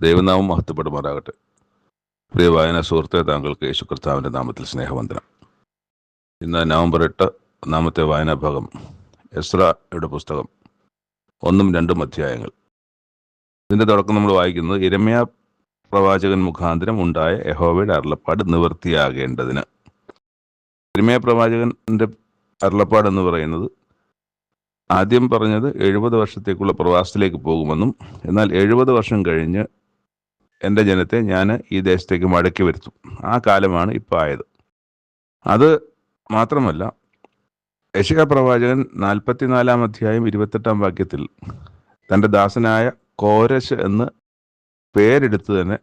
ദൈവനാമം മഹത്വപ്പെടുമാറാകട്ടെ. പ്രിയ വായന സുഹൃത്തെ താങ്കൾക്ക് യേശു കർത്താവിന്റെ നാമത്തിൽ സ്നേഹവന്ദനം. ഇന്ന് നവംബർ എട്ട് ഒന്നാമത്തെ വായനാഭാഗം എസ്രയുടെ പുസ്തകം ഒന്നും രണ്ടും അധ്യായങ്ങൾ. ഇതിന്റെ തുടക്കം നമ്മൾ വായിക്കുന്നത് ഇരമ്യ പ്രവാചകൻ മുഖാന്തരം ഉണ്ടായ യഹോവയുടെ അരുളപ്പാട് നിവൃത്തിയാകേണ്ടതിന്. ഇരമ്യ പ്രവാചകന്റെ അരുളപ്പാട് എന്ന് പറയുന്നത് ആദ്യം പറഞ്ഞത് എഴുപത് വർഷത്തേക്കുള്ള പ്രവാസത്തിലേക്ക് പോകുമെന്നും എന്നാൽ എഴുപത് വർഷം കഴിഞ്ഞ് എന്റെ ജനത്തെ ഞാൻ ഈ ദേശത്തേക്ക് മടക്കി വരുത്തും. ആ കാലമാണ് ഇപ്പോൾ ആയത്. അത് മാത്രമല്ല യശിക പ്രവാചകൻ നാൽപ്പത്തിനാലാം അധ്യായം ഇരുപത്തെട്ടാം വാക്യത്തിൽ തന്റെ ദാസനായ കോരശ് എന്ന് പേരെടുത്ത് തന്നെ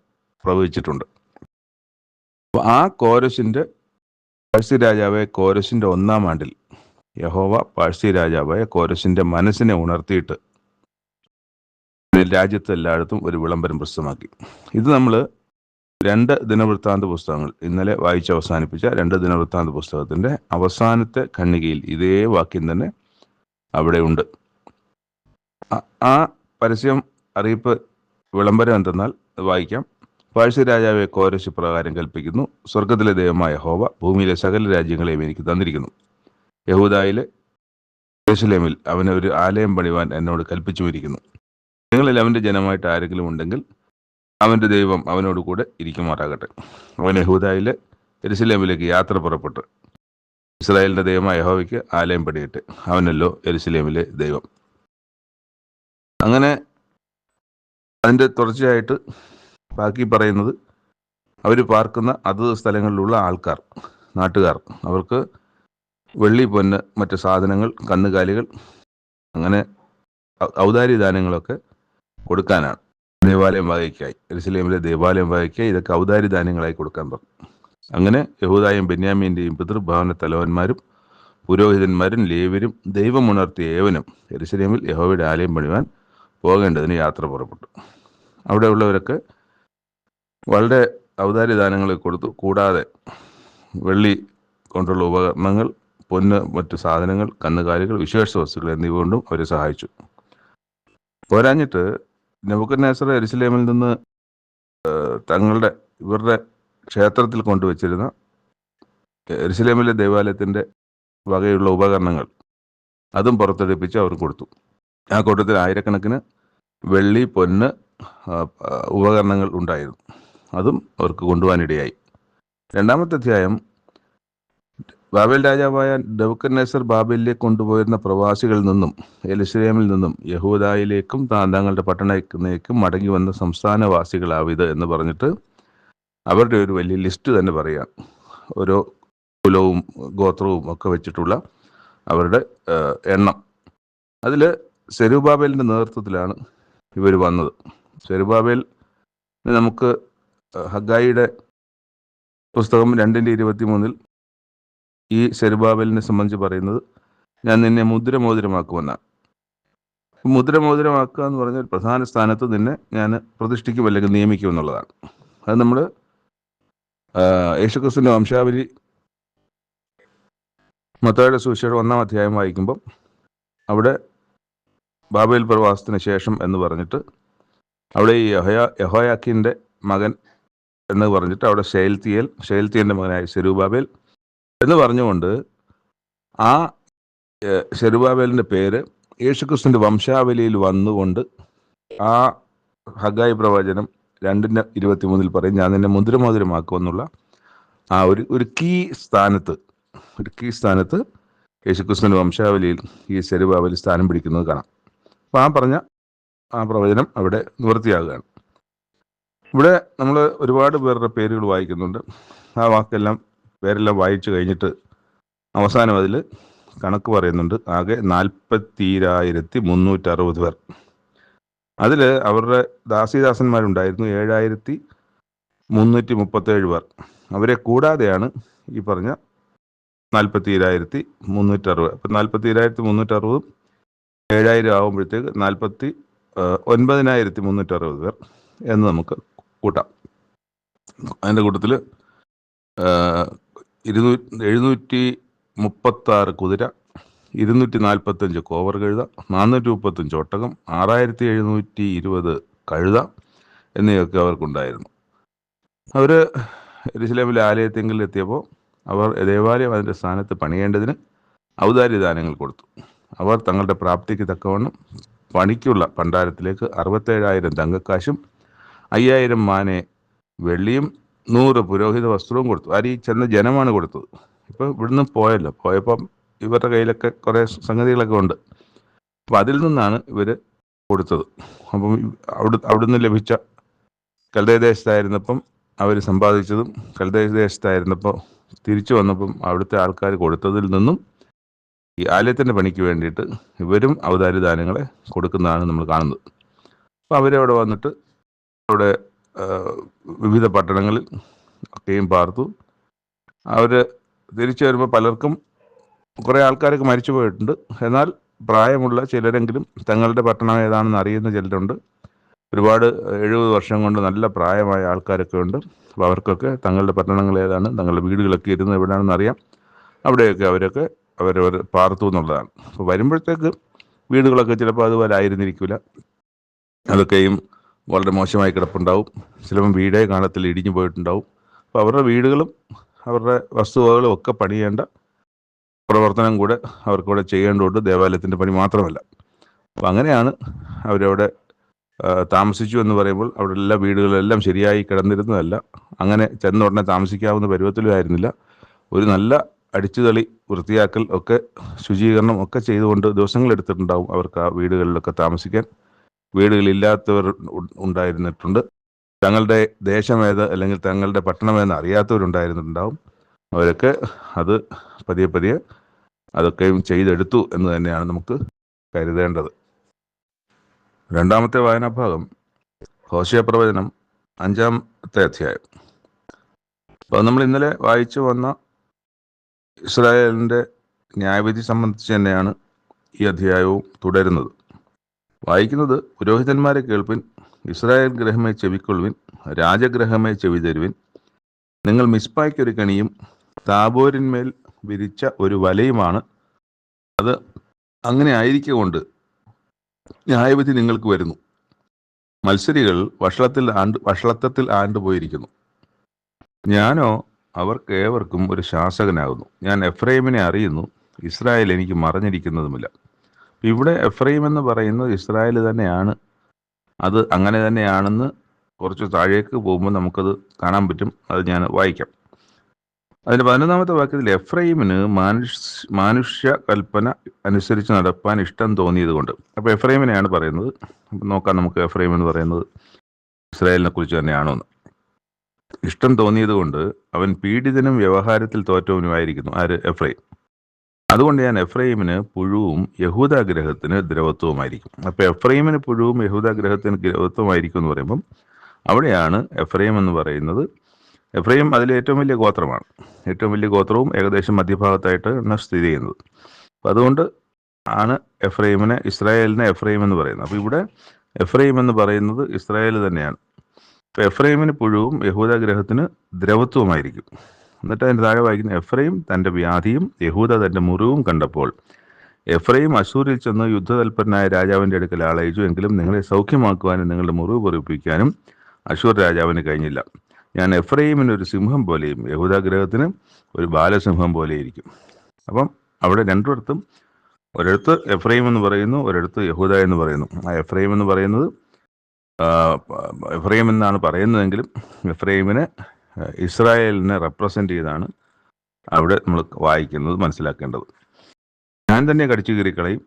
പ്രവചിച്ചിട്ടുണ്ട്. ആ കോരശിന്റെ പാഴ്സി രാജാവായ കോരശിന്റെ ഒന്നാം ആണ്ടിൽ യഹോവ പാഴ്സി രാജാവായ കോരശിന്റെ മനസ്സിനെ ഉണർത്തിയിട്ട് രാജ്യത്ത് എല്ലായിടത്തും ഒരു വിളംബരം പ്രസിദ്ധമാക്കി. ഇത് നമ്മൾ രണ്ട് ദിനവൃത്താന്ത പുസ്തകങ്ങൾ ഇന്നലെ വായിച്ച് അവസാനിപ്പിച്ച രണ്ട് ദിനവൃത്താന്ത പുസ്തകത്തിന്റെ അവസാനത്തെ ഖണ്ഡികയിൽ ഇതേ വാക്യം തന്നെ അവിടെ ഉണ്ട്. ആ- പരസ്യം അറിയിപ്പ് വിളംബരം എന്തെന്നാൽ വായിക്കാം. പാഴ്സി രാജാവെ കോരശ് പ്രകാരം കൽപ്പിക്കുന്നു സ്വർഗത്തിലെ ദൈവമായ ഹോവ ഭൂമിയിലെ സകല രാജ്യങ്ങളെയും എനിക്ക് തന്നിരിക്കുന്നു. യഹൂദായിലെ ജെറുസലേമിൽ അവനൊരു ആലയം പണിവാൻ എന്നോട് കൽപ്പിച്ചുമിരിക്കുന്നു. നിങ്ങളിൽ അവന്റെ ജനമായിട്ട് ആരെങ്കിലും ഉണ്ടെങ്കിൽ അവന്റെ ദൈവം അവനോട് കൂടെ ഇരിക്കുമാറാകട്ടെ. അവൻ യഹൂദായിലെ എരുസലേമിലേക്ക് യാത്ര പുറപ്പെട്ട് ഇസ്രായേലിന്റെ ദൈവമായ യഹോവയ്ക്ക് ആലയം പടിയിട്ട് അവനല്ലോ എരുസലേമിലെ ദൈവം. അങ്ങനെ അതിന്റെ തുടർച്ചയായിട്ട് ബാക്കി പറയുന്നത് അവർ പാർക്കുന്ന അതത് സ്ഥലങ്ങളിലുള്ള ആൾക്കാർ നാട്ടുകാർ. അവർക്ക് വെള്ളി പൊന്ന് മറ്റ് സാധനങ്ങൾ കന്നുകാലികൾ അങ്ങനെ ഔദാര്യ ദാനങ്ങളൊക്കെ കൊടുക്കാനാണ്. ദേവാലയം വകയ്ക്കായി എരുസലേമിലെ ദേവാലയം വകയ്ക്കായി ഇതൊക്കെ ഔദാരി ധാന്യങ്ങളായി കൊടുക്കാൻ പറഞ്ഞു. അങ്ങനെ യഹൂദായും ബെന്യാമീന്റെയും പിതൃഭവന തലവന്മാരും പുരോഹിതന്മാരും ലേവരും ദൈവമുണർത്തിയ ഏവനും എരുസലേമിൽ യഹോവയുടെ ആലയം പണിവാൻ പോകേണ്ടതിന് യാത്ര പുറപ്പെട്ടു. അവിടെ ഉള്ളവരൊക്കെ വളരെ ഔദാരി ദാനങ്ങൾ കൊടുത്തു. കൂടാതെ വെള്ളി കൊണ്ടുള്ള ഉപകരണങ്ങൾ പൊന്ന് മറ്റു സാധനങ്ങൾ കന്നുകാലികൾ വിശേഷ വസ്തുക്കൾ എന്നിവ കൊണ്ടും അവരെ സഹായിച്ചു. പോരാഞ്ഞിട്ട് നെബുക്കദ്നേസർ എരിസലേമിൽ നിന്ന് തങ്ങളുടെ ഇവരുടെ ക്ഷേത്രത്തിൽ കൊണ്ടുവച്ചിരുന്ന എരിസലേമിലെ ദേവാലയത്തിന്റെ വകയുള്ള ഉപകരണങ്ങൾ അതും പുറത്തെടുപ്പിച്ച് അവർ കൊടുത്തു. ആ കൂട്ടത്തിൽ ആയിരക്കണക്കിന് വെള്ളി പൊന്ന് ഉപകരണങ്ങൾ ഉണ്ടായിരുന്നു. അതും അവർക്ക് കൊണ്ടുപോകാനിടയായി. രണ്ടാമത്തെ അധ്യായം ബാബേൽ രാജാവായ ഡെബുക്കന്നേസർ ബാബേലിലേക്ക് കൊണ്ടുപോയിരുന്ന പ്രവാസികളിൽ നിന്നും എലിസ്ലേമിൽ നിന്നും യഹൂദായിലേക്കും താൻ തങ്ങളുടെ പട്ടണത്തിലേക്കും മടങ്ങി വന്ന സംസ്ഥാനവാസികളാവിത് എന്ന് പറഞ്ഞിട്ട് അവരുടെ ഒരു വലിയ ലിസ്റ്റ് തന്നെ പറയാം. ഓരോ കുലവും ഗോത്രവും ഒക്കെ വെച്ചിട്ടുള്ള അവരുടെ എണ്ണം. അതിൽ സെരുബാബേലിന്റെ നേതൃത്വത്തിലാണ് ഇവർ വന്നത്. സെരുബാബേൽ നമുക്ക് ഹഗായിയുടെ പുസ്തകം രണ്ടിന്റെ ഇരുപത്തി മൂന്നിൽ ഈ സെരുബാബലിനെ സംബന്ധിച്ച് പറയുന്നത് ഞാൻ നിന്നെ മുദ്രമോതിരമാക്കുമെന്നാണ് മുദ്രമോതിരമാക്കുക എന്ന് പറഞ്ഞാൽ പ്രധാന സ്ഥാനത്ത് നിന്നെ ഞാൻ പ്രതിഷ്ഠിക്കും അല്ലെങ്കിൽ നിയമിക്കും എന്നുള്ളതാണ്. അത് നമ്മൾ യേശുക്രിസ്തുവിന്റെ വംശാവലി മത്തായുടെ സുവിശേഷം ഒന്നാം അധ്യായം വായിക്കുമ്പം അവിടെ ബാബേൽ പ്രവാസത്തിന് ശേഷം എന്ന് പറഞ്ഞിട്ട് അവിടെ ഈ യഹോയാ യഹോയാക്കിന്റെ മകൻ എന്ന് പറഞ്ഞിട്ട് അവിടെ ശൈൽത്തിയൽ ഷെയൽത്തിയന്റെ മകനായ സെരൂബാബേൽ എന്ന് പറഞ്ഞുകൊണ്ട് ആ ഷെരുബാബേലിന്റെ പേര് യേശുക്രിസ്തുവിന്റെ വംശാവലിയിൽ വന്നുകൊണ്ട് ആ ഹഗായി പ്രവചനം രണ്ടിന്റെ ഇരുപത്തിമൂന്നിൽ പറയും ഞാൻ നിന്നെ മുദ്രമോതിരമാക്കുമെന്നുള്ള ആ ഒരു ഒരു കീ സ്ഥാനത്ത് ഒരു കീ സ്ഥാനത്ത് യേശുക്രിസ്തുവിന്റെ വംശാവലിയിൽ ഈ ശരുബാവലി സ്ഥാനം പിടിക്കുന്നത് കാണാം. അപ്പം ആ പറഞ്ഞ ആ പ്രവചനം അവിടെ നിവൃത്തിയാകുകയാണ്. ഇവിടെ നമ്മൾ ഒരുപാട് പേരുടെ പേരുകൾ വായിക്കുന്നുണ്ട്. ആ വാക്കെല്ലാം പേരെല്ലാം വായിച്ചു കഴിഞ്ഞിട്ട് അവസാനം അതിൽ കണക്ക് പറയുന്നുണ്ട്. ആകെ നാൽപ്പത്തിരായിരത്തി മുന്നൂറ്റി അറുപത് പേർ. അതിൽ അവരുടെ ദാസിദാസന്മാരുണ്ടായിരുന്നു ഏഴായിരത്തി മുന്നൂറ്റി മുപ്പത്തേഴ് പേർ. അവരെ കൂടാതെയാണ് ഈ പറഞ്ഞ നാൽപ്പത്തിരായിരത്തി മുന്നൂറ്റി അറുപത് അപ്പം നാൽപ്പത്തിരായിരത്തി മുന്നൂറ്റി അറുപതും ഏഴായിരം ആകുമ്പോഴത്തേക്ക് നാൽപ്പത്തി ഒൻപതിനായിരത്തി മുന്നൂറ്റി അറുപത് പേർ എന്ന് നമുക്ക് കൂട്ടാം. അതിന്റെ കൂട്ടത്തിൽ ഇരുന്നൂ എഴുന്നൂറ്റി മുപ്പത്താറ് കുതിര ഇരുന്നൂറ്റി നാൽപ്പത്തഞ്ച് കോവർ കഴുത നാനൂറ്റി മുപ്പത്തഞ്ച് ഒട്ടകം ആറായിരത്തി എഴുന്നൂറ്റി ഇരുപത് കഴുത എന്നിവയൊക്കെ അവർക്കുണ്ടായിരുന്നു. അവർ എരുസലേമിലെ ആലയത്തെങ്കിൽ എത്തിയപ്പോൾ അവർ ദേവാലയം അതിന്റെ സ്ഥാനത്ത് പണിയേണ്ടതിന് ഔദാര്യ ദാനങ്ങൾ കൊടുത്തു. അവർ തങ്ങളുടെ പ്രാപ്തിക്ക് തക്കവണ്ണം പണിക്കുള്ള ഭണ്ഡാരത്തിലേക്ക് അറുപത്തേഴായിരം തങ്കക്കാശും അയ്യായിരം മാനെ വെള്ളിയും നൂറ് പുരോഹിത വസ്ത്രവും കൊടുത്തു. ഈ ചെന്ന ജനമാണ് കൊടുത്തത്. ഇപ്പം ഇവിടുന്ന് പോയല്ലോ. പോയപ്പം ഇവരുടെ കയ്യിലൊക്കെ കുറേ സംഗതികളൊക്കെ ഉണ്ട്. അപ്പം അതിൽ നിന്നാണ് ഇവർ കൊടുത്തത്. അപ്പം അവിടെ അവിടുന്ന് ലഭിച്ച കൽദേശത്തായിരുന്നപ്പം അവർ സമ്പാദിച്ചതും കൽദയദേശത്തായിരുന്നപ്പോൾ തിരിച്ചു വന്നപ്പം അവിടുത്തെ ആൾക്കാർ കൊടുത്തതിൽ നിന്നും ഈ ആലയത്തിന്റെ പണിക്ക് വേണ്ടിയിട്ട് ഇവരും ദാനങ്ങളെ കൊടുക്കുന്നതാണ് നമ്മൾ കാണുന്നത്. അപ്പോൾ അവരവിടെ വന്നിട്ട് അവിടെ വിവിധ പട്ടണങ്ങളിൽ ഒക്കെയും പാർത്തു. അവർ തിരിച്ചു വരുമ്പോൾ പലർക്കും കുറേ ആൾക്കാരൊക്കെ മരിച്ചു പോയിട്ടുണ്ട്. എന്നാൽ പ്രായമുള്ള ചിലരെങ്കിലും തങ്ങളുടെ പട്ടണം ഏതാണെന്ന് അറിയുന്ന ചിലരുണ്ട്. ഒരുപാട് എഴുപത് വർഷം കൊണ്ട് നല്ല പ്രായമായ ആൾക്കാരൊക്കെ ഉണ്ട്. അപ്പോൾ അവർക്കൊക്കെ തങ്ങളുടെ പട്ടണങ്ങൾ ഏതാണ് തങ്ങളുടെ വീടുകളൊക്കെ ഇരുന്ന് എവിടെയാണെന്ന് അറിയാം. അവിടെയൊക്കെ അവരൊക്കെ അവരവർ പാർത്തു എന്നുള്ളതാണ്. അപ്പോൾ വരുമ്പോഴത്തേക്ക് വീടുകളൊക്കെ ചിലപ്പോൾ അതുപോലെ ആയിരുന്നിരിക്കില്ല അതൊക്കെയും വളരെ മോശമായി കിടപ്പുണ്ടാവും. ചിലപ്പം വീടേ കാലത്തിൽ ഇടിഞ്ഞു പോയിട്ടുണ്ടാവും. അപ്പോൾ അവരുടെ വീടുകളും അവരുടെ വസ്തുവകകളും ഒക്കെ പണിയേണ്ട പ്രവർത്തനം കൂടെ അവർക്കൂടെ ചെയ്യേണ്ടതുണ്ട്. ദേവാലയത്തിന്റെ പണി മാത്രമല്ല. അപ്പോൾ അങ്ങനെയാണ് അവരവിടെ താമസിച്ചു എന്ന് പറയുമ്പോൾ അവിടെ എല്ലാ വീടുകളെല്ലാം ശരിയായി കിടന്നിരുന്നതല്ല. അങ്ങനെ ചെന്ന ഉടനെ താമസിക്കാവുന്ന പരുവത്തിലും ആയിരുന്നില്ല. ഒരു നല്ല അടിച്ചുതളി വൃത്തിയാക്കൽ ഒക്കെ ശുചീകരണം ഒക്കെ ചെയ്തുകൊണ്ട് ദിവസങ്ങൾ എടുത്തിട്ടുണ്ടാവും അവർക്ക് ആ വീടുകളിലൊക്കെ താമസിക്കാൻ. വീടുകളില്ലാത്തവർ ഉണ്ടായിരുന്നിട്ടുണ്ട്. തങ്ങളുടെ ദേശമേത് അല്ലെങ്കിൽ തങ്ങളുടെ പട്ടണമേത് അറിയാത്തവരുണ്ടായിരുന്നിട്ടുണ്ടാവും. അവരൊക്കെ അത് പതിയെ പതിയെ അതൊക്കെയും ചെയ്തെടുത്തു എന്ന് തന്നെയാണ് നമുക്ക് കരുതേണ്ടത്. രണ്ടാമത്തെ വായനാഭാഗം ഹോശയ പ്രവചനം അഞ്ചാമത്തെ അധ്യായം. അപ്പോൾ നമ്മൾ ഇന്നലെ വായിച്ചു വന്ന ഇസ്രായേലിന്റെ ന്യായവിധി സംബന്ധിച്ച് തന്നെയാണ് ഈ അധ്യായവും തുടരുന്നത്. വായിക്കുന്നത് പുരോഹിതന്മാരെ കേൾപ്പിൻ ഇസ്രായേൽ ഗ്രഹമേ ചെവിക്കൊള്ളുവിൻ രാജഗ്രഹമേ ചെവി തരുവിൻ. നിങ്ങൾ മിസ്പായ്ക്കൊരു കണിയും താബോരിന്മേൽ വിരിച്ച ഒരു വലയുമാണ്. അത് അങ്ങനെ ആയിരിക്കൊണ്ട് ന്യായവിധി നിങ്ങൾക്ക് വരുന്നു. മത്സരികൾ വഷളത്തിൽ ആണ്ട് വഷളത്വത്തിൽ ആണ്ടുപോയിരിക്കുന്നു ഞാനോ അവർക്ക് ഏവർക്കും ഒരു ശാസകനാകുന്നു. ഞാൻ എഫ്രൈമിനെ അറിയുന്നു. ഇസ്രായേൽ എനിക്ക് മറഞ്ഞിരിക്കുന്നതുമില്ല. ഇവിടെ എഫ്രൈം എന്ന് പറയുന്നത് ഇസ്രായേൽ തന്നെയാണ്. അത് അങ്ങനെ തന്നെയാണെന്ന് കുറച്ച് താഴേക്ക് പോകുമ്പോൾ നമുക്കത് കാണാൻ പറ്റും. അത് ഞാൻ വായിക്കാം. അതിന്റെ പതിനൊന്നാമത്തെ വാക്യത്തിൽ എഫ്രൈമിന് മാനുഷ് മാനുഷ്യ കൽപ്പന അനുസരിച്ച് നടപ്പാൻ ഇഷ്ടം തോന്നിയത് കൊണ്ട് അപ്പോൾ എഫ്രൈമിനെയാണ് പറയുന്നത്. അപ്പം നോക്കാം നമുക്ക് എഫ്രൈം എന്ന് പറയുന്നത് ഇസ്രായേലിനെ കുറിച്ച് തന്നെയാണോ എന്ന്. ഇഷ്ടം തോന്നിയത് കൊണ്ട് അവൻ പീഡിതനും വ്യവഹാരത്തിൽ തോറ്റവനുമായിരിക്കുന്നു. ആര്? എഫ്രൈം അതുകൊണ്ട് ഞാൻ എഫ്രൈമിന് പുഴുവും യഹൂദാഗ്രഹത്തിന് ദ്രവത്വമായിരിക്കും അപ്പോൾ എഫ്രൈമിന് പുഴുവും യഹൂദാഗ്രഹത്തിന് ദ്രവത്വമായിരിക്കും എന്ന് പറയുമ്പം അവിടെയാണ് എഫ്രൈം എന്ന് പറയുന്നത്. എഫ്രൈം അതിലെ ഏറ്റവും വലിയ ഗോത്രമാണ്. ഏറ്റവും വലിയ ഗോത്രവും ഏകദേശം മധ്യഭാഗത്തായിട്ട് സ്ഥിതി ചെയ്യുന്നത്. അപ്പം അതുകൊണ്ട് ആണ് എഫ്രൈമിനെ ഇസ്രായേലിനെ എഫ്രൈം എന്ന് പറയുന്നത്. അപ്പോൾ ഇവിടെ എഫ്രൈം എന്ന് പറയുന്നത് ഇസ്രായേൽ തന്നെയാണ്. എഫ്രൈമിന് പുഴുവും യഹൂദാഗ്രഹത്തിന് ദ്രവത്വമായിരിക്കും എന്നിട്ട് അതിന്റെ താഴെ വായിക്കുന്ന എഫ്രൈം തന്റെ വ്യാധിയും യഹൂദ തന്റെ മുറിവും കണ്ടപ്പോൾ എഫ്രൈം അശൂരിൽ ചെന്ന് യുദ്ധതൽപരനായ രാജാവിന്റെ അടുക്കൽ ആളയച്ചു. എങ്കിലും നിങ്ങളെ സൗഖ്യമാക്കുവാനും നിങ്ങളുടെ മുറിവ് പൊറിപ്പിക്കാനും അശൂർ രാജാവിന് കഴിഞ്ഞില്ല. ഞാൻ എഫ്രൈമിന് ഒരു സിംഹം പോലെയും യഹൂദാഗ്രഹത്തിന് ഒരു ബാലസിംഹം പോലെയിരിക്കും അപ്പം അവിടെ രണ്ടിടത്തും ഒരിടത്ത് എഫ്രൈം എന്ന് പറയുന്നു ഒരിടത്ത് യഹൂദ എന്ന് പറയുന്നു. ആ എഫ്രൈം എന്ന് പറയുന്നത് എഫ്രൈം എന്നാണ് പറയുന്നതെങ്കിലും എഫ്രൈമിനെ ഇസ്രായേലിനെ റെപ്രസെന്റ് ചെയ്താണ് അവിടെ നമ്മൾ വായിക്കുന്നത് മനസ്സിലാക്കേണ്ടത്. ഞാൻ തന്നെ കടിച്ചു കീറിക്കളയും.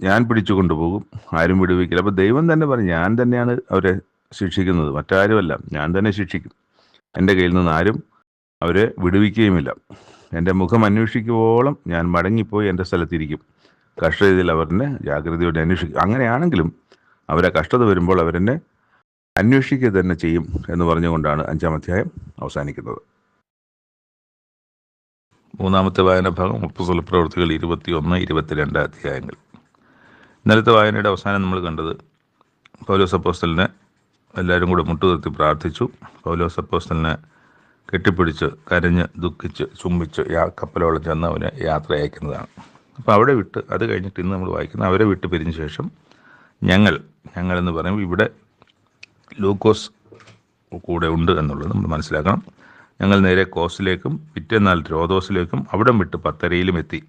ഞാൻ പിടിച്ചു കൊണ്ടുപോകും. ആരും വിടുവിക്കില്ല. അപ്പോൾ ദൈവം തന്നെ പറഞ്ഞു ഞാൻ തന്നെയാണ് അവരെ ശിക്ഷിക്കുന്നത്. മറ്റാരുമല്ല ഞാൻ തന്നെ ശിക്ഷിക്കും. എന്റെ കയ്യിൽ നിന്ന് ആരും അവരെ വിടുവിക്കുകയുമില്ല. എന്റെ മുഖം അന്വേഷിക്കുവോളം ഞാൻ മടങ്ങിപ്പോയി എന്റെ സ്ഥലത്തിരിക്കും. കഷ്ടതയിൽ അവരെന്നെ ജാഗ്രതയോടെ അന്വേഷിക്കും. അങ്ങനെയാണെങ്കിലും അവരെ കഷ്ടത വരുമ്പോൾ അവരെന്നെ അന്വേഷിക്കുക തന്നെ ചെയ്യും എന്ന് പറഞ്ഞുകൊണ്ടാണ് അഞ്ചാം അധ്യായം അവസാനിക്കുന്നത്. മൂന്നാമത്തെ വായനാഭാഗം മുപ്പതുള്ള പ്രവൃത്തികൾ ഇരുപത്തി ഒന്ന് ഇരുപത്തിരണ്ട് അധ്യായങ്ങൾ. ഇന്നലത്തെ വായനയുടെ അവസാനം നമ്മൾ കണ്ടത് പൗലോസ് അപ്പോസ്റ്റലിനെ എല്ലാവരും കൂടെ മുട്ടുകുത്തി പ്രാർത്ഥിച്ചു. പൗലോസ് അപ്പോസ്റ്റലിനെ കെട്ടിപ്പിടിച്ച് കരഞ്ഞ് ദുഃഖിച്ച് ചുംബിച്ച് യാ കപ്പലോളം ചെന്ന് അവനെ യാത്ര അയക്കുന്നതാണ്. അപ്പോൾ അവിടെ വിട്ട് അത് കഴിഞ്ഞിട്ട് ഇന്ന് നമ്മൾ വായിക്കുന്ന അവരെ വിട്ട് പിരിഞ്ഞ ശേഷം ഞങ്ങൾ ഞങ്ങളെന്ന് പറയുമ്പോൾ ഇവിടെ ലൂക്കോസ് കൂടെ ഉണ്ട് എന്നുള്ളത് നമ്മൾ മനസ്സിലാക്കണം. ഞങ്ങൾ നേരെ കോസിലേക്കും പിറ്റേന്നാൾ രോദോസിലേക്കും അവിടം വിട്ട് പത്തരയിലും എത്തി.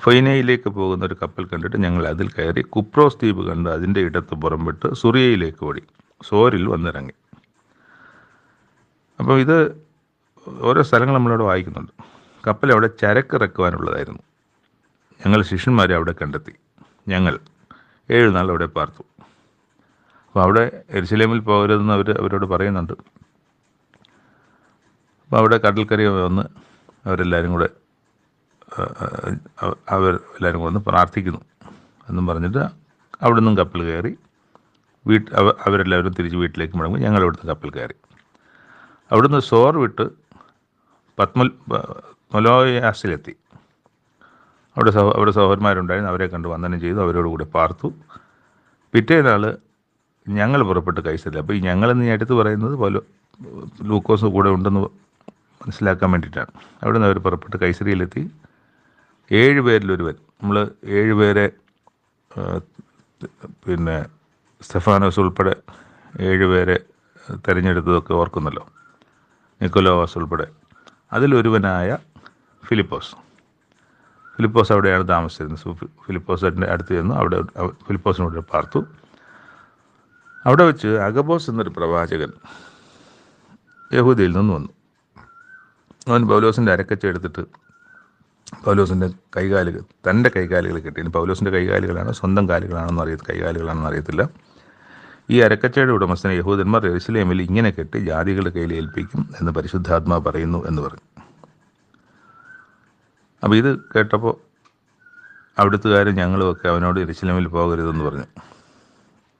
ഫൈനയിലേക്ക് പോകുന്ന ഒരു കപ്പൽ കണ്ടിട്ട് ഞങ്ങൾ അതിൽ കയറി കുപ്രോസ് ദ്വീപ് കണ്ട് അതിന്റെ ഇടത്ത് പുറം വിട്ട് സുറിയയിലേക്ക് ഓടി. സോറിൽ വന്നിറങ്ങി. അപ്പോൾ ഇത് ഓരോ സ്ഥലങ്ങൾ നമ്മളവിടെ വായിക്കുന്നുണ്ട്. കപ്പൽ അവിടെ ചരക്ക് ഇറക്കുവാനുള്ളതായിരുന്നു ഞങ്ങൾ ശിഷ്യന്മാരെ അവിടെ കണ്ടെത്തി. ഞങ്ങൾ ഏഴ് നാൾ അവിടെ പാർത്തു. അപ്പോൾ അവിടെ എരിശിലേമിൽ പോകരുതെന്ന് അവർ അവരോട് പറയുന്നുണ്ട്. അപ്പോൾ അവിടെ കടൽക്കറി വന്ന് അവരെല്ലാവരും കൂടെ അവർ എല്ലാവരും കൂടെ ഒന്ന് പ്രാർത്ഥിക്കുന്നു എന്നും പറഞ്ഞിട്ട് അവിടെ നിന്നും കപ്പൽ കയറി വീട്ട് അവ അവരെല്ലാവരും തിരിച്ച് വീട്ടിലേക്ക് മടങ്ങും ഞങ്ങൾ ഇവിടുത്തെ കപ്പൽ കയറി. അവിടുന്ന് സോർ വിട്ട് പത്മൽ മൊലോയാസിലെത്തി. അവിടെ സഹോ അവിടെ സഹോദരന്മാരുണ്ടായിരുന്നു അവരെ കണ്ട് വന്ദനം ചെയ്തു അവരോട് കൂടെ പാർത്തു പിറ്റേന്നാൾ ഞങ്ങൾ പുറപ്പെട്ട് കൈസരില്ല അപ്പോൾ ഈ ഞങ്ങളെന്ന് ഞാൻ എടുത്ത് പറയുന്നത് പോലെ ലൂക്കോസ് കൂടെ ഉണ്ടെന്ന് മനസ്സിലാക്കാൻ വേണ്ടിയിട്ടാണ്. അവിടെ നിന്ന് അവർ പുറപ്പെട്ട് കൈസരിയിലെത്തി. ഏഴ് പേരിലൊരുവൻ നമ്മൾ ഏഴ് പേരെ പിന്നെ സ്റ്റെഫാനോസ് ഉൾപ്പെടെ ഏഴ് പേരെ തിരഞ്ഞെടുത്തതൊക്കെ ഓർക്കുന്നല്ലോ. നിക്കോലോവാസ് ഉൾപ്പെടെ. അതിലൊരുവനായ ഫിലിപ്പോസ്. ഫിലിപ്പോസ് അവിടെയാണ് താമസിച്ചിരുന്നത്. ഫിലിപ്പോസിന്റെ അടുത്ത് ചെന്നു അവിടെ അവ- ഫിലിപ്പോസിനോട് പാർത്തു. അവിടെ വെച്ച് അഗബോസ് എന്നൊരു പ്രവാചകൻ യഹൂദിയിൽ നിന്ന് വന്നു. അവൻ പൗലോസിന്റെ അരക്കച്ച എടുത്തിട്ട് പൗലോസിന്റെ കൈകാലുകൾ തന്റെ കൈകാലുകൾ കെട്ടി. പൗലോസിന്റെ കൈകാലുകളാണ് സ്വന്തം കാലുകളാണെന്ന് അറിയ കൈകാലുകളാണെന്ന് അറിയത്തില്ല. ഈ അരക്കച്ചയുടെ ഉടമസ്ഥനെ യഹൂദന്മാർ എരുസലേമിൽ ഇങ്ങനെ കെട്ടി ജാതികളുടെ കയ്യിൽ ഏൽപ്പിക്കും എന്ന് പരിശുദ്ധാത്മാ പറയുന്നു എന്ന് പറഞ്ഞു. അപ്പോൾ ഇത് കേട്ടപ്പോൾ അവിടുത്തുകാരും ഞങ്ങളുമൊക്കെ അവനോട് എരുസലേമിൽ പോകരുതെന്ന് പറഞ്ഞു.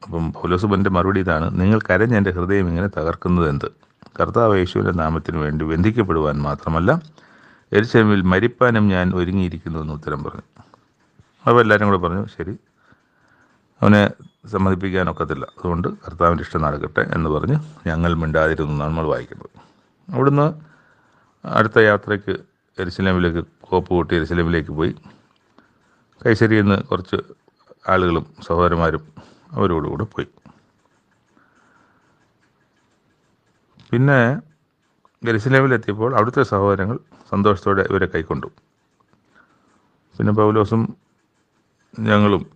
അപ്പം പൗലോസുബന്റെ മറുപടി ഇതാണ് നിങ്ങൾ കരഞ്ഞ് എന്റെ ഹൃദയം ഇങ്ങനെ തകർക്കുന്നത് എന്ത് കർത്താവ് യേശുവിന്റെ നാമത്തിന് വേണ്ടി ബന്ധിക്കപ്പെടുവാൻ മാത്രമല്ല എരിശമിൽ മരിപ്പാനും ഞാൻ ഒരുങ്ങിയിരിക്കുന്നു എന്ന് ഉത്തരം പറഞ്ഞു. അപ്പോൾ എല്ലാവരും കൂടെ പറഞ്ഞു ശരി. അവനെ സമ്മതിപ്പിക്കാനൊക്കത്തില്ല അതുകൊണ്ട് കർത്താവിന്റെ ഇഷ്ടം നടക്കട്ടെ എന്ന് പറഞ്ഞ് ഞങ്ങൾ മിണ്ടാതിരുന്നു നമ്മൾ വായിക്കുന്നത്. അവിടുന്ന് അടുത്ത യാത്രയ്ക്ക് എരുസലേമിലേക്ക് കോപ്പ് കൂട്ടി എരുസലേമിലേക്ക് പോയി. കൈശരിയിൽ നിന്ന് കുറച്ച് ആളുകളും സഹോദരന്മാരും അവരോടുകൂടെ പോയി. പിന്നെ ജെറുസലേമിലെത്തിയപ്പോൾ അവിടുത്തെ സഹോദരങ്ങൾ സന്തോഷത്തോടെ ഇവരെ കൈക്കൊണ്ടു. പിന്നെ പൗലോസും ഞങ്ങളും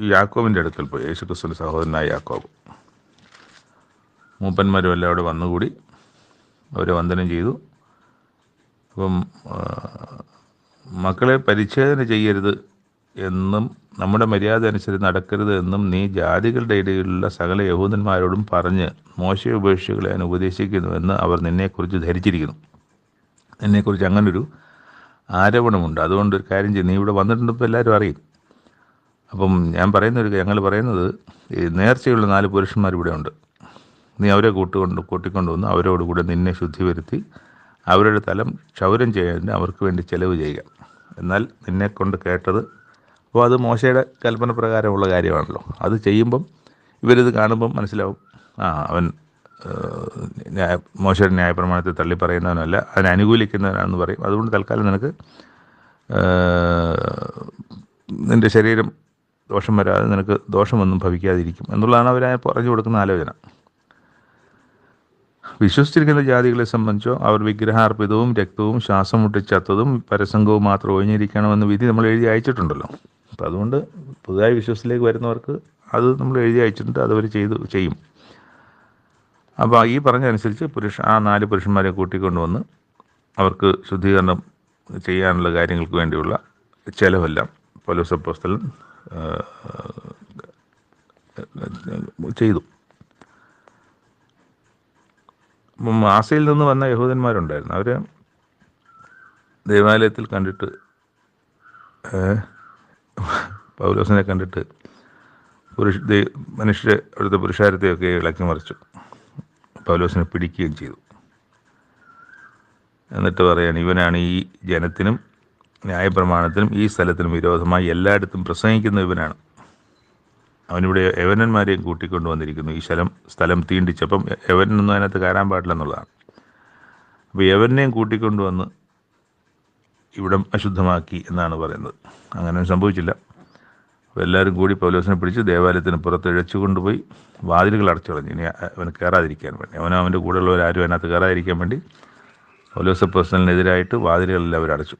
യാക്കോവിന്റെ അടുക്കൽ പോയി. യേശു ക്രിസ്തുവിന്റെ സഹോദരനായ യാക്കോബ്. മൂപ്പന്മാരും എല്ലാം അവിടെ വന്നുകൂടി അവരെ വന്ദനം ചെയ്തു. അപ്പം മക്കളെ പരിച്ഛേദന ചെയ്യരുത് എന്നും നമ്മുടെ മര്യാദ അനുസരിച്ച് നടക്കരുത് എന്നും നീ ജാതികളുടെ ഇടയിലുള്ള സകല യഹൂദന്മാരോടും പറഞ്ഞ് മോശ ഉപേക്ഷികളെ ഞാൻ ഉപദേശിക്കുന്നുവെന്ന് അവർ നിന്നെക്കുറിച്ച് ധരിച്ചിരിക്കുന്നു. നിന്നെക്കുറിച്ച് അങ്ങനൊരു ആരോപണമുണ്ട്. അതുകൊണ്ട് ഒരു കാര്യം ചെയ്യും. നീ ഇവിടെ വന്നിട്ടുണ്ടപ്പോൾ എല്ലാവരും അറിയും. അപ്പം ഞാൻ പറയുന്ന ഒരു ഞങ്ങൾ പറയുന്നത് ഈ നേർച്ചയുള്ള നാല് പുരുഷന്മാർ ഇവിടെ ഉണ്ട്. നീ അവരെ കൂട്ടുകൊണ്ട് കൂട്ടിക്കൊണ്ടുവന്ന് അവരോട് കൂടെ നിന്നെ ശുദ്ധി വരുത്തി അവരുടെ തലം ക്ഷൗരം ചെയ്യാൻ അവർക്ക് വേണ്ടി ചെലവ് ചെയ്യുക. എന്നാൽ നിന്നെ കൊണ്ട് കേട്ടത് അപ്പോൾ അത് മോശയുടെ കൽപ്പന പ്രകാരമുള്ള കാര്യമാണല്ലോ. അത് ചെയ്യുമ്പം ഇവരിത് കാണുമ്പം മനസ്സിലാവും. ആ അവൻ ന്യായ മോശയുടെ ന്യായപ്രമാണത്തെ തള്ളി പറയുന്നവനല്ല അതിനെ അനുകൂലിക്കുന്നവനാണെന്ന് പറയും. അതുകൊണ്ട് തൽക്കാലം നിനക്ക് നിന്റെ ശരീരം ദോഷം വരാതെ നിനക്ക് ദോഷമൊന്നും ഭവിക്കാതിരിക്കും എന്നുള്ളതാണ് അവരായ പറഞ്ഞു കൊടുക്കുന്ന ആലോചന. വിശ്വസിച്ചിരിക്കുന്ന ജാതികളെ സംബന്ധിച്ചോ അവർ വിഗ്രഹാർപ്പിതവും രക്തവും ശ്വാസം മുട്ടിച്ചത്തതും പരസംഗവും മാത്രം ഒഴിഞ്ഞിരിക്കണമെന്ന് വിധി നമ്മൾ എഴുതി അയച്ചിട്ടുണ്ടല്ലോ. അപ്പം അതുകൊണ്ട് പുതുതായി വിശ്വസത്തിലേക്ക് വരുന്നവർക്ക് അത് നമ്മൾ എഴുതി അയച്ചിട്ടുണ്ട് അതവർ ചെയ്ത് ചെയ്യും. അപ്പോൾ ഈ പറഞ്ഞതനുസരിച്ച് പുരുഷ ആ നാല് പുരുഷന്മാരെ കൂട്ടിക്കൊണ്ടുവന്ന് അവർക്ക് ശുദ്ധീകരണം ചെയ്യാനുള്ള കാര്യങ്ങൾക്ക് വേണ്ടിയുള്ള ചിലവെല്ലാം ചെലവെല്ലാം അപ്പോസ്തലൻ ചെയ്തു. ആസയിൽ നിന്ന് വന്ന യഹൂദന്മാരുണ്ടായിരുന്നു. അവർ ദേവാലയത്തിൽ കണ്ടിട്ട് പൗലോസിനെ കണ്ടിട്ട് പുരുഷ മനുഷ്യരെ അവിടുത്തെ പുരുഷാരത്തെയൊക്കെ ഇളക്കി മറിച്ചു. പൗലോസിനെ പിടിക്കുകയും ചെയ്തു. എന്നിട്ട് പറയാണ് ഇവനാണ് ഈ ജനത്തിനും ന്യായപ്രമാണത്തിനും ഈ സ്ഥലത്തിനും വിരോധമായി എല്ലായിടത്തും പ്രസംഗിക്കുന്ന ഇവനാണ്. അവനിവിടെ യവനന്മാരെയും കൂട്ടിക്കൊണ്ടു വന്നിരിക്കുന്നു. ഈ സ്ഥലം സ്ഥലം തീണ്ടിച്ചപ്പം യവനൊന്നും അതിനകത്ത് കയറാൻ പാടില്ല എന്നുള്ളതാണ്. അപ്പോൾ യവനെയും കൂട്ടിക്കൊണ്ടുവന്ന് ഇവിടം അശുദ്ധമാക്കി എന്നാണ് പറയുന്നത്. അങ്ങനെ സംഭവിച്ചില്ല. അപ്പോൾ എല്ലാവരും കൂടി പൗലോസിനെ പിടിച്ച് ദേവാലയത്തിന് പുറത്ത് ഇഴച്ചു കൊണ്ടുപോയി വാതിലുകൾ അടച്ചു കളഞ്ഞു ഇനി അവന് കയറാതിരിക്കാൻ വേണ്ടി. അവനും അവന്റെ കൂടെയുള്ളവരാരും അതിനകത്ത് കയറാതിരിക്കാൻ വേണ്ടി പൗലോസ് പേഴ്സണലിനെതിരായിട്ട് വാതിലുകളെല്ലാം അവർ അടച്ചു.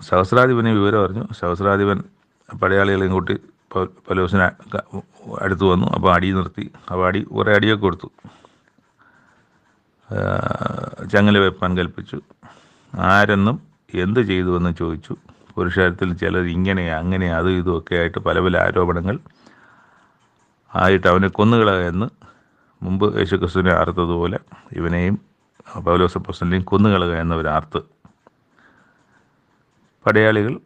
സഹസ്രാധിപനെ വിവരം അറിഞ്ഞു. സഹസ്രാധിപൻ പടയാളികളെയും കൂട്ടി പൗലോസിന് അടുത്ത് വന്നു. അപ്പോൾ അടി നിർത്തി. അപ്പോൾ അടി കുറേ അടിയൊക്കെ കൊടുത്തു. ചങ്ങല വെപ്പാൻ കൽപ്പിച്ചു ആരെന്നും എന്ത് ചെയ്തുവെന്ന് ചോദിച്ചു. പുരുഷാരത്തിൽ ചിലർ ഇങ്ങനെ അങ്ങനെ അതും ഇതും ഒക്കെ ആയിട്ട് പല പല ആരോപണങ്ങൾ ആയിട്ട് അവനെ കൊന്നുകളയെന്ന് മുമ്പ് യേശുക്രിസ്തുവിനെ ആർത്തതുപോലെ ഇവനെയും പൗലോസ പ്രസിഡന്റിനെയും കൊന്നുകളക എന്നവരാർത്ത് പടയാളികൾ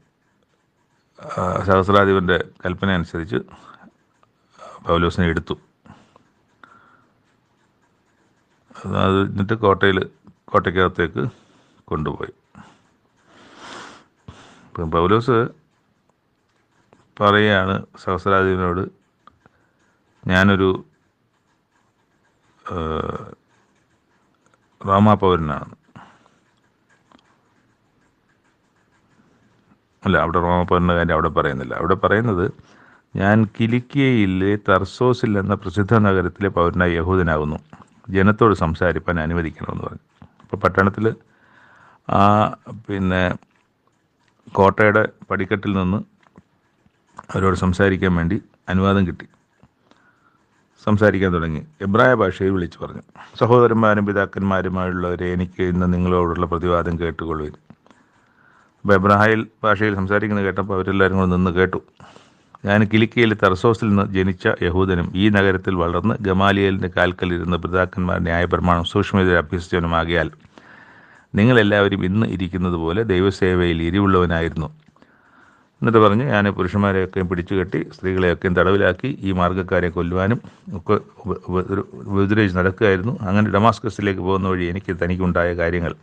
സഹസ്രാധിപന്റെ കൽപ്പന അനുസരിച്ച് പൗലോസിനെ എടുത്തു. അത് എന്നിട്ട് കോട്ടയിൽ കോട്ടയ്ക്കകത്തേക്ക് കൊണ്ടുപോയി. ഇപ്പം പൗലോസ് പറയുകയാണ് സഹസ്രാധിപനോട് ഞാനൊരു റോമാ റോമാപൗരനാണ് അല്ല അവിടെ റോമാപൗരന്റെ കാര്യം അവിടെ പറയുന്നില്ല. അവിടെ പറയുന്നത് ഞാൻ കിലിക്കിയയിലെ തർസോസിൽ എന്ന പ്രസിദ്ധ നഗരത്തിലെ പൗരനായ യഹൂദനാകുന്നു. ജനത്തോട് സംസാരിപ്പാൻ അനുവദിക്കണമെന്ന് പറഞ്ഞു. അപ്പോൾ പട്ടണത്തിൽ ആ പിന്നെ കോട്ടയുടെ പടിക്കെട്ടിൽ നിന്ന് അവരോട് സംസാരിക്കാൻ വേണ്ടി അനുവാദം കിട്ടി. സംസാരിക്കാൻ തുടങ്ങി. എബ്രായ ഭാഷയിൽ വിളിച്ചു പറഞ്ഞു. സഹോദരന്മാരും പിതാക്കന്മാരുമായുള്ളവരെ എനിക്ക് ഇന്ന് നിങ്ങളോടുള്ള പ്രതിവാദം കേട്ടുകൊള്ളുവിൻ. അപ്പോൾ എബ്രാഹിൽ ഭാഷയിൽ സംസാരിക്കുന്നത് കേട്ടപ്പോൾ അവരെല്ലാവരും കൂടെ നിന്ന് കേട്ടു. ഞാൻ കിലിക്കയിലെ തർസോസിൽ നിന്ന് ജനിച്ച യഹൂദനും ഈ നഗരത്തിൽ വളർന്ന് ഗമാലിയലിന്റെ കാൽക്കലിരുന്ന പിതാക്കന്മാർ ന്യായപ്രമാണം സൂക്ഷ്മതയുടെ അഭ്യസിച്ചവനുമാകിയാൽ നിങ്ങളെല്ലാവരും ഇന്ന് ഇരിക്കുന്നത് പോലെ ദൈവസേവയിൽ ഇരിവുള്ളവനായിരുന്നു. എന്നിട്ട് പറഞ്ഞ് ഞാൻ പുരുഷന്മാരെയൊക്കെ പിടിച്ചു കെട്ടി സ്ത്രീകളെയൊക്കെയും തടവിലാക്കി ഈ മാർഗക്കാരെ കൊല്ലുവാനും ഒക്കെ ഉപ- ഉപ- ഉപദ്രവിച്ച് നടക്കുകയായിരുന്നു. അങ്ങനെ ഡമാസ്കസിലേക്ക് പോകുന്ന വഴി എനിക്ക് തനിക്കുണ്ടായ കാര്യങ്ങൾ.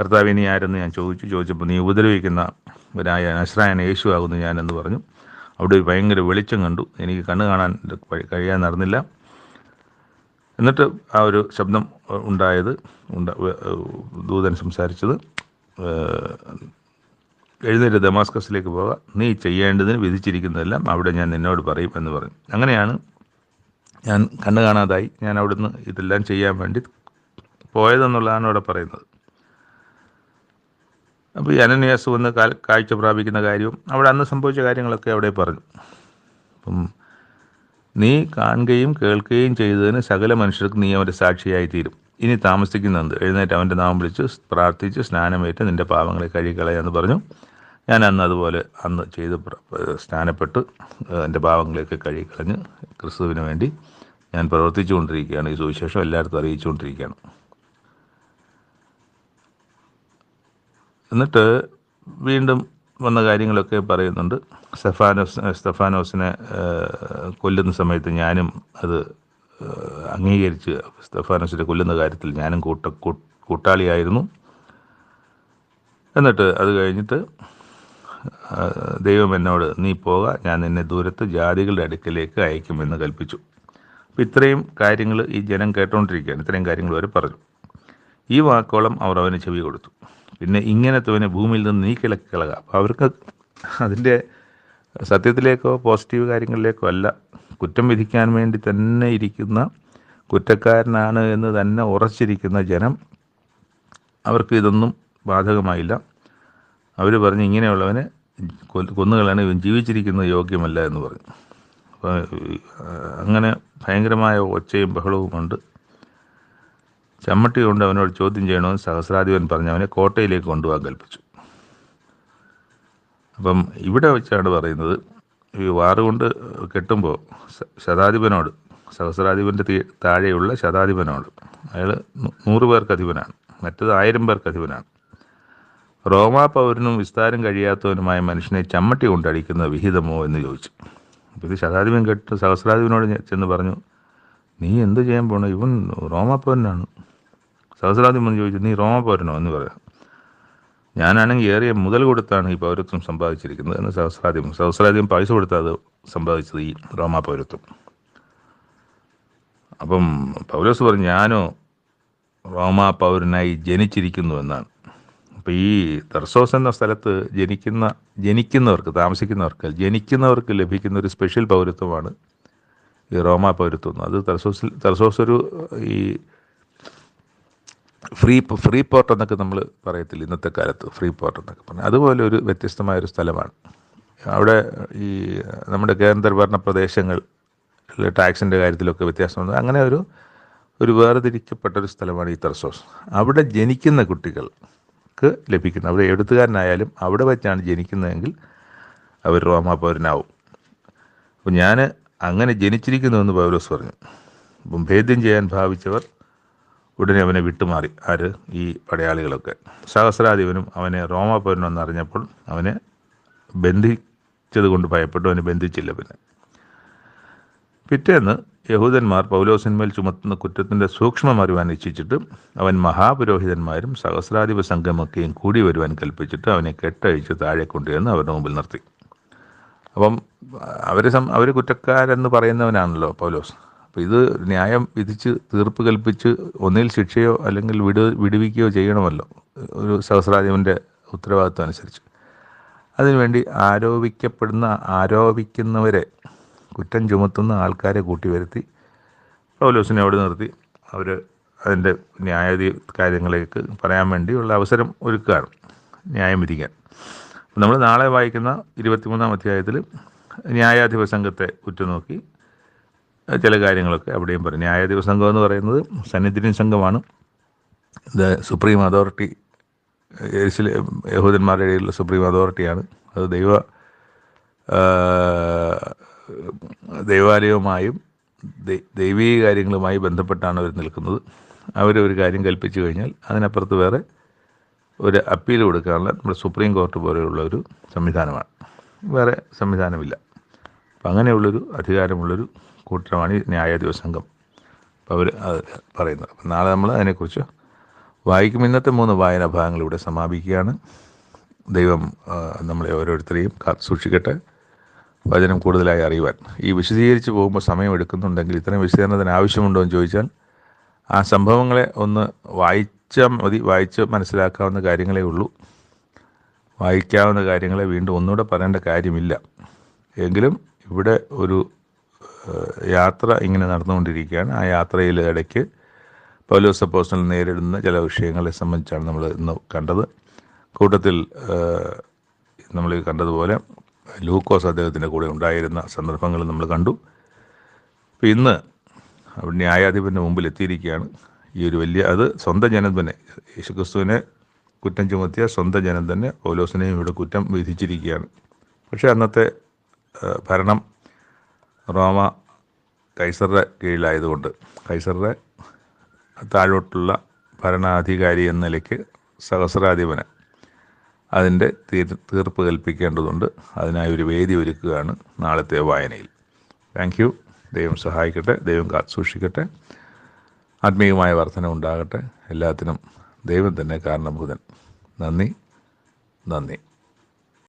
കർത്താവിനി ആരെന്ന് ഞാൻ ചോദിച്ചു ചോദിച്ചപ്പോൾ നീ ഉപദ്രവിക്കുന്നവനായ യേശു ആകുന്നു ഞാൻ എന്ന് പറഞ്ഞു. അവിടെ ഭയങ്കര വെളിച്ചം കണ്ടു. എനിക്ക് കണ്ണ് കാണാൻ കഴി- കഴിയാൻ നടന്നില്ല. എന്നിട്ട് ആ ഒരു ശബ്ദം ഉണ്ടായത് ഉണ്ട ദൂതൻ സംസാരിച്ചത് എഴുന്നേറ്റ് ദമാസ്കസിലേക്ക് പോകാം. നീ ചെയ്യേണ്ടതിന് വിധിച്ചിരിക്കുന്നതെല്ലാം അവിടെ ഞാൻ നിന്നോട് പറയും എന്ന് പറഞ്ഞു. അങ്ങനെയാണ് ഞാൻ കണ്ണു കാണാതായി. ഞാൻ അവിടുന്ന് ഇതെല്ലാം ചെയ്യാൻ വേണ്ടി പോയതെന്നുള്ളതാണ് അവിടെ പറയുന്നത്. അപ്പോൾ അനന്യാസ് വന്ന് കാഴ്ച പ്രാപിക്കുന്ന കാര്യവും അവിടെ അന്ന് സംഭവിച്ച കാര്യങ്ങളൊക്കെ അവിടെ പറഞ്ഞു. അപ്പം നീ കാണുകയും കേൾക്കുകയും ചെയ്തതിന് സകല മനുഷ്യർക്ക് നീ അവന്റെ സാക്ഷിയായി തീരും. ഇനി താമസിക്കുന്നുണ്ട് എഴുന്നേറ്റ് അവന്റെ നാമം വിളിച്ച് പ്രാർത്ഥിച്ച് സ്നാനമേറ്റ് നിന്റെ പാവങ്ങളെ കഴുകിക്കളയെന്ന് പറഞ്ഞു. ഞാൻ അന്ന് അതുപോലെ അന്ന് ചെയ്ത് സ്നാനപ്പെട്ട് എന്റെ പാവങ്ങളെയൊക്കെ കഴുകിക്കളഞ്ഞ് ക്രിസ്തുവിന് വേണ്ടി ഞാൻ പ്രവർത്തിച്ചുകൊണ്ടിരിക്കുകയാണ്. ഈ സുവിശേഷം എല്ലായിടത്തും അറിയിച്ചുകൊണ്ടിരിക്കുകയാണ്. എന്നിട്ട് വീണ്ടും വന്ന കാര്യങ്ങളൊക്കെ പറയുന്നുണ്ട്. സ്റ്റെഫാനോസ് സ്റ്റെഫാനോസിനെ കൊല്ലുന്ന സമയത്ത് ഞാനും അത് അംഗീകരിച്ച് സ്റ്റെഫാനോസിനെ കൊല്ലുന്ന കാര്യത്തിൽ ഞാനും കൂട്ട കൂട്ടാളിയായിരുന്നു. എന്നിട്ട് അത് കഴിഞ്ഞിട്ട് ദൈവം എന്നോട് നീ പോക ഞാൻ നിന്നെ ദൂരത്ത് ജാതികളുടെ അടുക്കലേക്ക് അയക്കുമെന്ന് കൽപ്പിച്ചു. അപ്പം ഇത്രയും കാര്യങ്ങൾ ഈ ജനം കേട്ടുകൊണ്ടിരിക്കുകയാണ് ഇത്രയും കാര്യങ്ങൾ വരെ പറഞ്ഞു. ഈ വാക്കോളം അവർ അവന് ചെവി കൊടുത്തു. പിന്നെ ഇങ്ങനത്തവനെ ഭൂമിയിൽ നിന്ന് നീക്കിളക്കി കളക അപ്പോൾ അവർക്ക് അതിന്റെ സത്യത്തിലേക്കോ പോസിറ്റീവ് കാര്യങ്ങളിലേക്കോ അല്ല. കുറ്റം വിധിക്കാൻ വേണ്ടി തന്നെ ഇരിക്കുന്ന കുറ്റക്കാരനാണ് എന്ന് തന്നെ ഉറച്ചിരിക്കുന്ന ജനം അവർക്ക് ഇതൊന്നും ബാധകമായില്ല. അവർ പറഞ്ഞു ഇങ്ങനെയുള്ളവന് കൊന്നുകളാണ് ഇവൻ ജീവിച്ചിരിക്കുന്നത് യോഗ്യമല്ല എന്ന് പറഞ്ഞു. അങ്ങനെ ഭയങ്കരമായ ഒച്ചയും ബഹളവും കൊണ്ട് ചമ്മട്ടി കൊണ്ട് അവനോട് ചോദ്യം ചെയ്യണമെന്ന് സഹസ്രാധിപൻ പറഞ്ഞ്. അവനെ കോട്ടയിലേക്ക് കൊണ്ടുപോകാൻ കൽപ്പിച്ചു. അപ്പം ഇവിടെ വെച്ചാണ് പറയുന്നത് ഈ വാറുകൊണ്ട് കെട്ടുമ്പോൾ ശതാധിപനോട് സഹസ്രാധിപന്റെ താഴെയുള്ള ശതാധിപനോട്. അയാൾ നൂറ് പേർക്ക് അധിപനാണ്. മറ്റത് ആയിരം പേർക്ക് അധിപനാണ്. റോമാ പൗരനും വിസ്താരം കഴിയാത്തവനുമായ മനുഷ്യനെ ചമ്മട്ടി കൊണ്ട് അടിക്കുന്ന വിഹിതമോ എന്ന് ചോദിച്ചു. അപ്പോൾ ഇത് ശതാധിപൻ കേട്ട് സഹസ്രാധിപനോട് ചെന്ന് പറഞ്ഞു നീ എന്ത് ചെയ്യാൻ പോണു? ഇവൻ റോമാ പൗരനാണ്. സഹസ്രാധിപൻ ചോദിച്ചു നീ റോമ പൗരനോ? എന്ന് പറയാം. ഞാനാണെങ്കിൽ ഏറിയ മുതൽ കൊടുത്താണ് ഈ പൗരത്വം സമ്പാദിച്ചിരിക്കുന്നത് എന്ന് സഹസ്രാധിപൻ സഹസ്രാധിപൻ പൈസ കൊടുത്താണ് അത് സമ്പാദിച്ചത് ഈ റോമ പൗരത്വം. അപ്പം പൗലോസ് പറഞ്ഞു ഞാനോ റോമ പൗരനായി ജനിച്ചിരിക്കുന്നു എന്നാണ്. അപ്പോൾ ഈ തെർസോസ് എന്ന സ്ഥലത്ത് ജനിക്കുന്ന ജനിക്കുന്നവർക്ക് താമസിക്കുന്നവർക്ക് ജനിക്കുന്നവർക്ക് ലഭിക്കുന്ന ഒരു സ്പെഷ്യൽ പൗരത്വമാണ് ഈ റോമ പൗരത്വം. അത് തെർസോസിൽ തർസോസ് ഒരു ഈ ഫ്രീ ഫ്രീ പോർട്ട് എന്നൊക്കെ നമ്മൾ പറയത്തില്ല ഇന്നത്തെ കാലത്ത് ഫ്രീ പോർട്ട് എന്നൊക്കെ പറഞ്ഞാൽ അതുപോലെ ഒരു വ്യത്യസ്തമായ ഒരു സ്ഥലമാണ്. അവിടെ ഈ നമ്മുടെ കേന്ദ്രഭരണ പ്രദേശങ്ങൾ ടാക്സിന്റെ കാര്യത്തിലൊക്കെ വ്യത്യാസമുണ്ട് അങ്ങനെ ഒരു ഒരു വേർതിരിക്കപ്പെട്ട ഒരു സ്ഥലമാണ് ഈ തെർസോസ്. അവിടെ ജനിക്കുന്ന കുട്ടികൾക്ക് ലഭിക്കുന്ന അവിടെ എഴുത്തുകാരനായാലും അവിടെ വെച്ചാണ് ജനിക്കുന്നതെങ്കിൽ അവർ റോമാ പൗരനാവും. അപ്പം ഞാൻ അങ്ങനെ ജനിച്ചിരിക്കുന്നുവെന്ന് പൗലോസ് പറഞ്ഞു. ഭേദ്യം ചെയ്യാൻ ഭാവിച്ചവർ ഉടനെ അവനെ വിട്ടുമാറി. ആര്? ഈ പടയാളികളൊക്കെ. സഹസ്രാധിപനും അവനെ റോമാ പൗരനെന്ന് അറിഞ്ഞപ്പോൾ അവനെ ബന്ധിച്ചത് കൊണ്ട് ഭയപ്പെട്ടു. അവനെ ബന്ധിച്ചില്ല പിന്നെ. പിറ്റേന്ന് യഹൂദന്മാർ പൗലോസിന്മേൽ ചുമത്തുന്ന കുറ്റത്തിന്റെ സൂക്ഷ്മം അറിവാൻ ഇച്ഛിച്ചിട്ട് അവൻ മഹാപുരോഹിതന്മാരും സഹസ്രാധിപ സംഘമൊക്കെയും കൂടി വരുവാൻ കൽപ്പിച്ചിട്ട് അവനെ കെട്ടഴിച്ച് താഴെ കൊണ്ടുവന്ന് അവരുടെ മുമ്പിൽ നിർത്തി. അപ്പം അവർ അവർ കുറ്റക്കാരെന്ന് പറയുന്നവനാണല്ലോ പൗലോസ്. അപ്പോൾ ഇത് ന്യായം വിധിച്ച് തീർപ്പ് കൽപ്പിച്ച് ഒന്നിൽ ശിക്ഷയോ അല്ലെങ്കിൽ വിടു വിടുവിക്കുകയോ ചെയ്യണമല്ലോ. ഒരു സഹസ്രാധിപന്റെ ഉത്തരവാദിത്വം അനുസരിച്ച്. അതിനുവേണ്ടി ആരോപിക്കപ്പെടുന്ന ആരോപിക്കുന്നവരെ കുറ്റം ചുമത്തുന്ന ആൾക്കാരെ കൂട്ടി വരുത്തി പൗലോസിനെ അവിടെ നിർത്തി. അവർ അതിന്റെ ന്യായാധി കാര്യങ്ങളിലേക്ക് പറയാൻ വേണ്ടിയുള്ള അവസരം ഒരുക്കുകയാണ് ന്യായം വിധിക്കാൻ. നമ്മൾ നാളെ വായിക്കുന്ന ഇരുപത്തിമൂന്നാം അധ്യായത്തിൽ ന്യായാധിപ സംഘത്തെ ഉറ്റുനോക്കി ചില കാര്യങ്ങളൊക്കെ അവിടെയും പറയും. ന്യായാധിപ സംഘം എന്ന് പറയുന്നത് സന്നിധിൻ സംഘമാണ്. ദ സുപ്രീം അതോറിറ്റി യഹൂദന്മാരുടെ ഇടയിലുള്ള സുപ്രീം അതോറിറ്റിയാണ്. അത് ദൈവ ദൈവാലയവുമായും ദൈവീക കാര്യങ്ങളുമായി ബന്ധപ്പെട്ടാണ് അവർ നിൽക്കുന്നത്. അവർ ഒരു കാര്യം കൽപ്പിച്ചു കഴിഞ്ഞാൽ അതിനപ്പുറത്ത് വേറെ ഒരു അപ്പീൽ കൊടുക്കാനുള്ള നമ്മുടെ സുപ്രീം കോർട്ട് പോലെയുള്ള ഒരു സംവിധാനമാണ്. വേറെ സംവിധാനമില്ല. അപ്പം അങ്ങനെയുള്ളൊരു അധികാരമുള്ളൊരു കൂട്ടമാണ് ഈ ന്യായാധിപ സംഘം അപ്പോൾ അവർ പറയുന്നത്. അപ്പം നാളെ നമ്മൾ അതിനെക്കുറിച്ച് വായിക്കും. ഇന്നത്തെ മൂന്ന് വായനാ ഭാഗങ്ങൾ ഇവിടെ സമാപിക്കുകയാണ്. ദൈവം നമ്മളെ ഓരോരുത്തരെയും കാത്തു സൂക്ഷിക്കട്ടെ. വചനം കൂടുതലായി അറിയുവാൻ. ഈ വിശദീകരിച്ച് പോകുമ്പോൾ സമയം എടുക്കുന്നുണ്ടെങ്കിൽ ഇത്രയും വിശദീകരണത്തിന് ആവശ്യമുണ്ടോ എന്ന് ചോദിച്ചാൽ ആ സംഭവങ്ങളെ ഒന്ന് വായിച്ചാൽ മതി. വായിച്ച് മനസ്സിലാക്കാവുന്ന കാര്യങ്ങളേ ഉള്ളൂ. വായിക്കാവുന്ന കാര്യങ്ങളെ വീണ്ടും ഒന്നുകൂടെ പറയേണ്ട കാര്യമില്ല. എങ്കിലും ഇവിടെ ഒരു യാത്ര ഇങ്ങനെ നടന്നുകൊണ്ടിരിക്കുകയാണ്. ആ യാത്രയിൽ ഇടയ്ക്ക് പൗലോസ് അപ്പോസ്റ്റൽ നേരിടുന്ന ചില വിഷയങ്ങളെ സംബന്ധിച്ചാണ് നമ്മൾ ഇന്ന് കണ്ടത്. കൂട്ടത്തിൽ നമ്മൾ കണ്ടതുപോലെ ലൂക്കോസ് അദ്ദേഹത്തിന്റെ കൂടെ ഉണ്ടായിരുന്ന സന്ദർഭങ്ങൾ നമ്മൾ കണ്ടു. അപ്പം ഇന്ന് ന്യായാധിപന്റെ മുമ്പിൽ എത്തിയിരിക്കുകയാണ്. ഈ ഒരു വലിയ അത് സ്വന്തം ജനം തന്നെ യേശുക്രിസ്തുവിനെ കുറ്റം ചുമത്തിയ സ്വന്തം ജനം തന്നെ പൗലോസിനെയും ഇവിടെ കുറ്റം വിധിച്ചിരിക്കുകയാണ്. പക്ഷേ അന്നത്തെ ഭരണം റോമ കൈസറുടെ കീഴിലായതുകൊണ്ട് കൈസറുടെ താഴോട്ടുള്ള ഭരണാധികാരി എന്ന നിലയ്ക്ക് സഹസ്രാധിപന് അതിന്റെ തീർ തീർപ്പ് കൽപ്പിക്കേണ്ടതുണ്ട്. അതിനായി ഒരു വേദി ഒരുക്കുകയാണ് നാളത്തെ വായനയിൽ. താങ്ക് യു ദൈവം സഹായിക്കട്ടെ ദൈവം കാത്തു സൂക്ഷിക്കട്ടെ. ആത്മീയമായ വർധന ഉണ്ടാകട്ടെ. എല്ലാത്തിനും ദൈവം തന്നെ കാരണഭൂതൻ. നന്ദി നന്ദി.